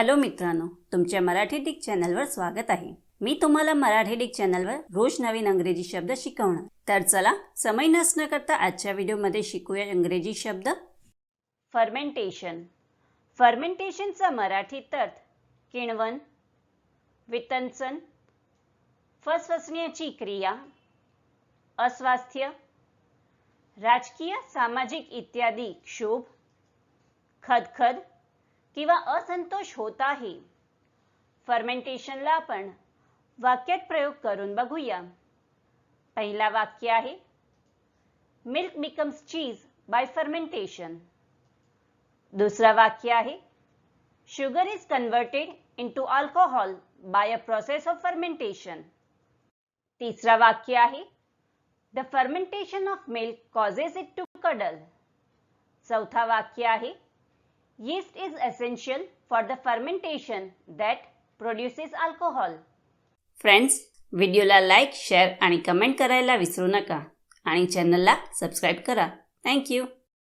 Hello मित्रांनो तुमच्या Marathi Dick चॅनलवर स्वागत आहे. मी तुम्हाला मराठी डिक चॅनलवर रोज नवीन अंग्रेजी शब्द शिकवणार. तर चला समय नसणं करता आजच्या व्हिडिओमध्ये शिकूया इंग्रजी शब्द. फर्मेंटेशन फर्मेंटेशनचा मराठीत अर्थ किणवण वितंचन फसफसण्याची क्रिया अस्वास्थ्य राजकीय सामाजिक इत्यादी क्षोभ खदखद किंवा असंतोष होत आहे फर्मेंटेशनला आपण वाक्यात प्रयोग करून बघूया. पहिला वाक्य आहे milk becomes cheese by fermentation दुसरा वाक्य आहे sugar is converted into alcohol by a process of fermentation तिसरा वाक्य आहे the fermentation of milk causes it to curdle चौथा वाक्य आहे yeast is essential for the fermentation that produces alcohol. Friends व्हिडिओला लाईक शेअर आणि कमेंट करायला विसरू नका आणि चॅनलला सबस्क्राईब करा थँक्यू